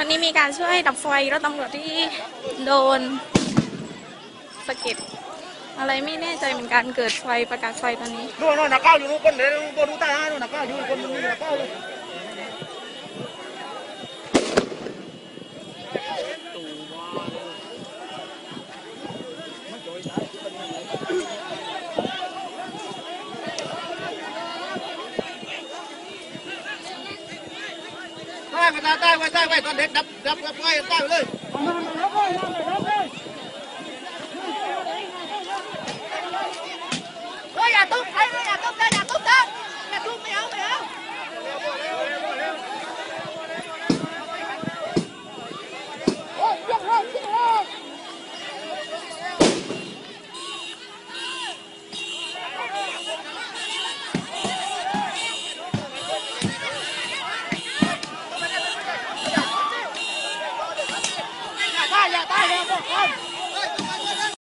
ตอนนี้มีการช่วยดับไฟรถตำรวจที่โดนสะเก็ดอะไรไม่แน่ใจเหมือนกันเกิดไฟประกาศไฟตอนนี้ นู่นนู่นนักก้าวอยู่นู่นคนเดียวตัวดูตานู่นนักก้าวอยู่คนนึงนักก้าว tay người ta tay quay tay quay toàn đến đập đập đập ngay tay lên. Ơi nhà túc thấy nhà túc, đây 大爷，大，